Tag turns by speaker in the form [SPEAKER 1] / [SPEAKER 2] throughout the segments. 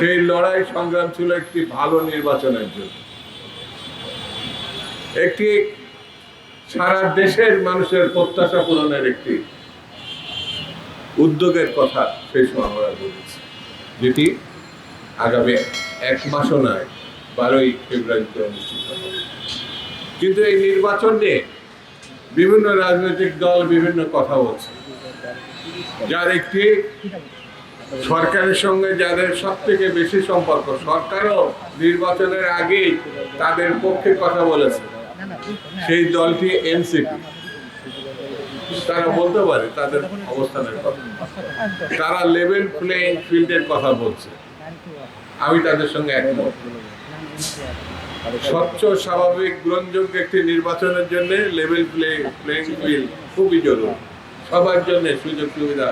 [SPEAKER 1] সেই লড়াই সংগ্রাম ছিল একটি ভালো নির্বাচনের জন্য। একটি সারা দেশের মানুষের প্রত্যাশা পূরণের একটি উদ্যোগের কথা সেই সময় আমরা বলেছি, যেটি আগামী এক মাসও নয়, বারোই ফেব্রুয়ারিতে অনুষ্ঠিত হবে। কিন্তু এই নির্বাচন নিয়ে বিভিন্ন রাজনৈতিক দল বিভিন্ন কথা বলছে। যার একটি সরকারের সঙ্গে যাদের সব থেকে বেশি সম্পর্ক, সরকারও নির্বাচনের আগেই তাদের পক্ষে কথা বলেছে। সেই দলটি এনসিপি। তারা বলতে পারে তাদের অবস্থানের কথা। তারা লেভেল প্লেইং ফিল্ডের কথা বলছে। আমি তাদের সঙ্গে একমত। স্বচ্ছ, স্বাভাবিক, গ্রহণযোগ্য একটি নির্বাচনের জন্য লেভেল প্লে প্লেইং ফিল্ড খুবই জরুরি। সবার জন্য সুযোগ সুবিধা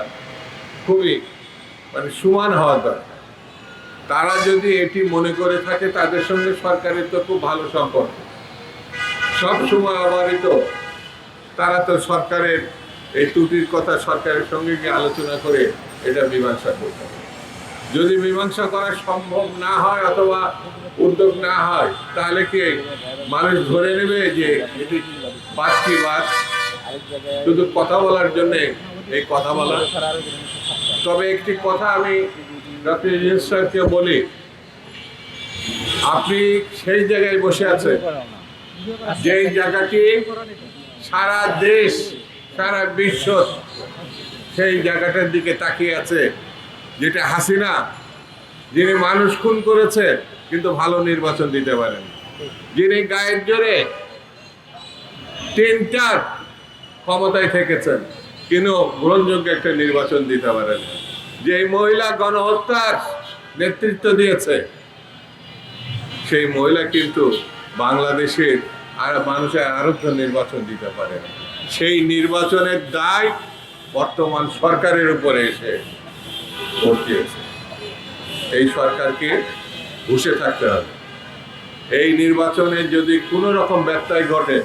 [SPEAKER 1] খুবই মানে সমান হওয়া দরকার। তারা যদি এটি মনে করে থাকে, তাদের সঙ্গে সরকারের তো খুব ভালো সম্পর্ক। সব সময় অবারিত। তারা তো সরকারের, এই ত্রুটির কথা সরকারের সঙ্গে গিয়ে আলোচনা করে এটা মীমাংসা করতে যদি মীমাংসা করা সম্ভব না হয় অথবা উদ্যোগ না হয়, তাহলে কি মানুষ ধরে নেবে যে বাদটি বাদ শুধু কথা বলার জন্যে এই কথা বলা। তবে একটি কথা আমি ডক্টর বলি। আপনি সেই জায়গায় বসে আছেন, যেই জায়গাটি সারা দেশ, সারা বিশ্ব সেই জায়গাটার দিকে তাকিয়ে আছে, যেটা হাসিনা, যিনি মানুষ খুন করেছে কিন্তু ভালো নির্বাচন দিতে পারেন। যিনি গায়ের জোরে তিনটার ক্ষমতায় থেকেছেন। কিন্তু গ্রহণযোগ্য একটা নির্বাচন দিতে পারেন যে মহিলা গণহত্যার নেতৃত্ব দিয়েছে, সেই মহিলা কিন্তু বাংলাদেশের আর মানুষের আরোগ্য নির্বাচন দিতে পারে সেই নির্বাচনের দায় বর্তমান সরকারের উপরে এসে ভর্তিয়েছে এই সরকারকে বসে থাকতে হবে। এই নির্বাচনে যদি কোনো রকম ব্যত্যয় ঘটে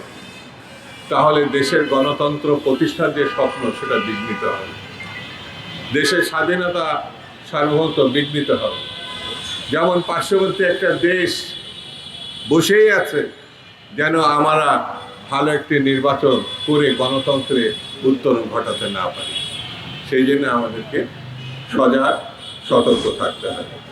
[SPEAKER 1] তাহলে দেশের গণতন্ত্র প্রতিষ্ঠার যে স্বপ্ন, সেটা বিঘ্নিত হবে। দেশের স্বাধীনতা সার্বভৌমত্ব বিঘ্নিত হবে। যেমন পার্শ্ববর্তী একটা দেশ বসেই আছে, যেন আমরা ভালো একটি নির্বাচন করে গণতন্ত্রে উত্তরণ ঘটাতে না পারি। সেই জন্য আমাদেরকে সজাগ, সতর্ক থাকতে হবে।